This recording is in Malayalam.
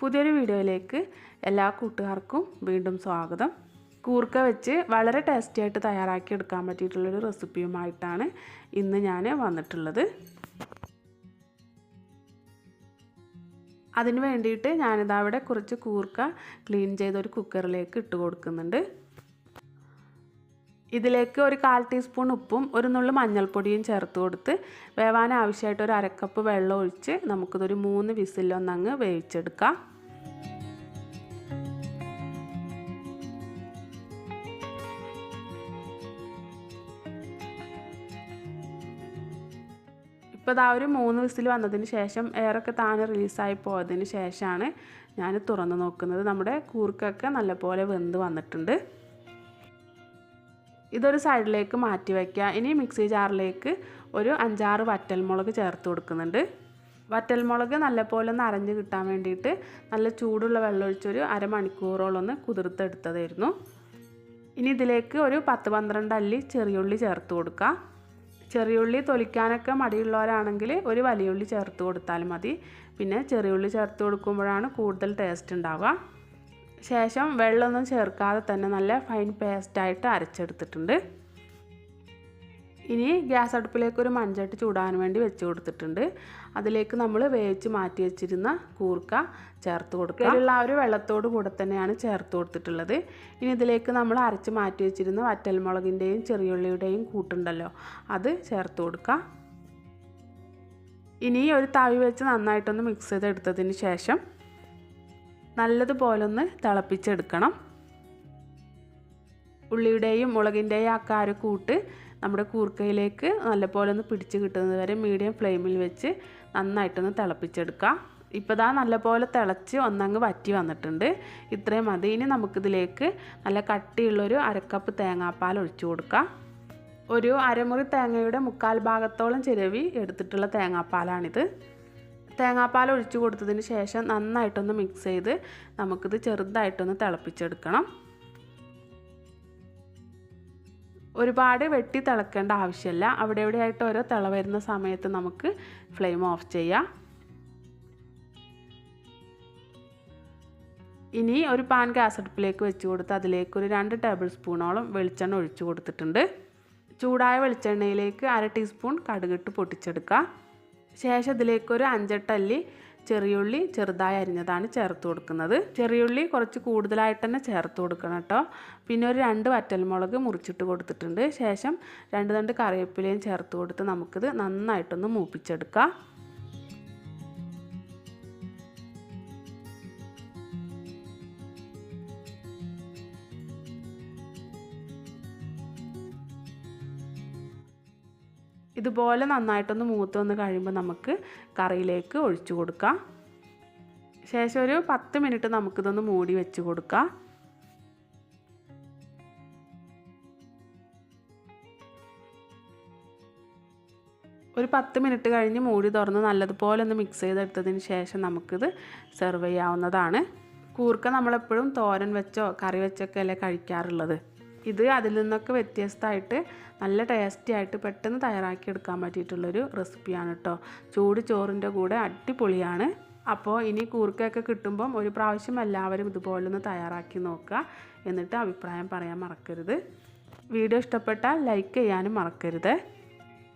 പുതിയൊരു വീഡിയോയിലേക്ക് എല്ലാ കൂട്ടുകാർക്കും വീണ്ടും സ്വാഗതം. കൂർക്ക വെച്ച് വളരെ ടേസ്റ്റി ആയിട്ട് തയ്യാറാക്കി എടുക്കാൻ പറ്റിയിട്ടുള്ളൊരു റെസിപ്പിയുമായിട്ടാണ് ഇന്ന് ഞാൻ വന്നിട്ടുള്ളത്. അതിന് വേണ്ടിയിട്ട് ഞാനിതാ അവിടെ കുറച്ച് കൂർക്ക ക്ലീൻ ചെയ്ത ഒരു കുക്കറിലേക്ക് ഇട്ട് കൊടുക്കുന്നുണ്ട്. ഇതിലേക്ക് ഒരു കാൽ ടീസ്പൂൺ ഉപ്പും ഒരു നുള്ളു മഞ്ഞൾപ്പൊടിയും ചേർത്ത് കൊടുത്ത് വേവാൻ ആവശ്യമായിട്ട് ഒരു അരക്കപ്പ് വെള്ളം ഒഴിച്ച് നമുക്കിതൊരു മൂന്ന് വിസിലൊന്നങ്ങ് വേവിച്ചെടുക്കാം. ഇപ്പോൾ ഇതാ ഒരു മൂന്ന് വിസിൽ വന്നതിന് ശേഷം എയറൊക്കെ താനെ റിലീസായി പോയതിന് ശേഷമാണ് ഞാൻ തുറന്ന് നോക്കുന്നത്. നമ്മുടെ കൂർക്കൊക്കെ നല്ലപോലെ വെന്ത് വന്നിട്ടുണ്ട്. ഇതൊരു സൈഡിലേക്ക് മാറ്റി വയ്ക്കുക. ഇനി മിക്സി ജാറിലേക്ക് ഒരു അഞ്ചാറ് വറ്റൽമുളക് ചേർത്ത് കൊടുക്കുന്നുണ്ട്. വറ്റൽമുളക് നല്ലപോലെ ഒന്ന് അരഞ്ഞ് കിട്ടാൻ വേണ്ടിയിട്ട് നല്ല ചൂടുള്ള വെള്ളമൊഴിച്ചൊരു അരമണിക്കൂറോളം ഒന്ന് കുതിർത്തെടുത്തതായിരുന്നു. ഇനി ഇതിലേക്ക് ഒരു പത്ത് പന്ത്രണ്ട് അല്ലി ചെറിയുള്ളി ചേർത്ത് കൊടുക്കുക. ചെറിയുള്ളി തൊലിക്കാനൊക്കെ മടിയുള്ളവരാണെങ്കിൽ ഒരു വലിയുള്ളി ചേർത്ത് കൊടുത്താൽ മതി. പിന്നെ ചെറിയുള്ളി ചേർത്ത് കൊടുക്കുമ്പോഴാണ് കൂടുതൽ ടേസ്റ്റ് ഉണ്ടാവുക. ശേഷം വെള്ളമൊന്നും ചേർക്കാതെ തന്നെ നല്ല ഫൈൻ പേസ്റ്റായിട്ട് അരച്ചെടുത്തിട്ടുണ്ട്. ഇനി ഗ്യാസ് അടുപ്പിലേക്ക് ഒരു മൺചട്ടി ചൂടാൻ വേണ്ടി വെച്ച് കൊടുത്തിട്ടുണ്ട്. അതിലേക്ക് നമ്മൾ വേവിച്ച് മാറ്റി വെച്ചിരുന്ന കൂർക്ക ചേർത്ത് കൊടുക്കുക അതിലുള്ള ഒരു വെള്ളത്തോട് കൂടെ തന്നെയാണ് ചേർത്ത് കൊടുത്തിട്ടുള്ളത്. ഇനി ഇതിലേക്ക് നമ്മൾ അരച്ച് മാറ്റി വെച്ചിരുന്ന വറ്റൽമുളകിന്റെയും ചെറിയുള്ളിയുടെയും കൂട്ടുണ്ടല്ലോ അത് ചേർത്ത് കൊടുക്കുക ഇനി ഒരു തവി വെച്ച് നന്നായിട്ടൊന്ന് മിക്സ് ചെയ്തെടുത്തതിന് ശേഷം നല്ലതുപോലെ ഒന്ന് തിളപ്പിച്ചെടുക്കണം. ഉള്ളിയുടെയും മുളകിന്റെയും ആ കാര കൂട്ട് നമ്മുടെ കൂർക്കയിലേക്ക് നല്ലപോലെ ഒന്ന് പിടിച്ച് കിട്ടുന്നത് വരെ മീഡിയം ഫ്ലെയിമിൽ വെച്ച് നന്നായിട്ടൊന്ന് തിളപ്പിച്ചെടുക്കാം. ഇപ്പോൾ ഇതാ നല്ലപോലെ തിളച്ച് ഒന്നങ്ങ് വറ്റി വന്നിട്ടുണ്ട്. ഇത്രയും മതി. ഇനി നമുക്കിതിലേക്ക് നല്ല കട്ടിയുള്ളൊരു അരക്കപ്പ് തേങ്ങാപ്പാൽ ഒഴിച്ചു കൊടുക്കാം. ഒരു അരമുറി തേങ്ങയുടെ മുക്കാൽ ഭാഗത്തോളം ചിരവി എടുത്തിട്ടുള്ള തേങ്ങാപ്പാലാണിത്. തേങ്ങാപ്പാൽ ഒഴിച്ചു കൊടുത്തതിന് ശേഷം നന്നായിട്ടൊന്ന് മിക്സ് ചെയ്ത് നമുക്കിത് ചെറുതായിട്ടൊന്ന് തിളപ്പിച്ചെടുക്കണം. ഒരുപാട് വെട്ടി തിളക്കേണ്ട ആവശ്യമില്ല അവിടെ എവിടെയായിട്ട് ഓരോ തിള വരുന്ന സമയത്ത് നമുക്ക് ഫ്ലെയിം ഓഫ് ചെയ്യാം. ഇനി ഒരു പാൻ ഗ്യാസ് അടുപ്പിലേക്ക് വെച്ച് കൊടുത്ത് അതിലേക്ക് ഒരു രണ്ട് ടേബിൾ സ്പൂണോളം വെളിച്ചെണ്ണ ഒഴിച്ചു കൊടുത്തിട്ടുണ്ട്. ചൂടായ വെളിച്ചെണ്ണയിലേക്ക് അര ടീസ്പൂൺ കടുകിട്ട് പൊട്ടിച്ചെടുക്കുക ശേഷം ഇതിലേക്ക് ഒരു അഞ്ചെട്ടല്ലി ചെറിയുള്ളി ചെറുതായി അരിഞ്ഞതാണ് ചേർത്ത് കൊടുക്കുന്നത്. ചെറിയുള്ളി കുറച്ച് കൂടുതലായിട്ട് തന്നെ ചേർത്ത് കൊടുക്കണം കേട്ടോ. പിന്നെ ഒരു രണ്ട് വറ്റൽമുളക് മുറിച്ചിട്ട് കൊടുത്തിട്ടുണ്ട്. ശേഷം രണ്ട് രണ്ട് കറിവേപ്പിലയും ചേർത്ത് കൊടുത്ത് നമുക്കിത് നന്നായിട്ടൊന്ന് മൂപ്പിച്ചെടുക്കാം. ഇതുപോലെ നന്നായിട്ടൊന്ന് മൂത്ത് വന്ന് കഴിയുമ്പോൾ നമുക്ക് കറിയിലേക്ക് ഒഴിച്ചു കൊടുക്കാം. ശേഷം ഒരു പത്ത് മിനിറ്റ് നമുക്കിതൊന്ന് മൂടി വെച്ച് കൊടുക്കാം. ഒരു പത്ത് മിനിറ്റ് കഴിഞ്ഞ് മൂടി തുറന്ന് നല്ലതുപോലെ ഒന്ന് മിക്സ് ചെയ്തെടുത്തതിന് ശേഷം നമുക്കിത് സെർവ് ചെയ്യാവുന്നതാണ്. കൂർക്ക നമ്മളെപ്പോഴും തോരൻ വെച്ചോ കറി വെച്ചൊക്കെ അല്ലേ കഴിക്കാറുള്ളത്? ഇത് അതിൽ നിന്നൊക്കെ വ്യത്യസ്തമായിട്ട് നല്ല ടേസ്റ്റി ആയിട്ട് പെട്ടെന്ന് തയ്യാറാക്കി എടുക്കാൻ പറ്റിയിട്ടുള്ളൊരു റെസിപ്പിയാണ് കേട്ടോ ചൂട് ചോറിന്റെ കൂടെ അടിപൊളിയാണ്. അപ്പോൾ ഇനി കൂർക്കയൊക്കെ കിട്ടുമ്പം ഒരു പ്രാവശ്യം എല്ലാവരും ഇതുപോലെ ഒന്ന് തയ്യാറാക്കി നോക്കുക. എന്നിട്ട് അഭിപ്രായം പറയാൻ മറക്കരുത്. വീഡിയോ ഇഷ്ടപ്പെട്ടാൽ ലൈക്ക് ചെയ്യാനും മറക്കരുത്.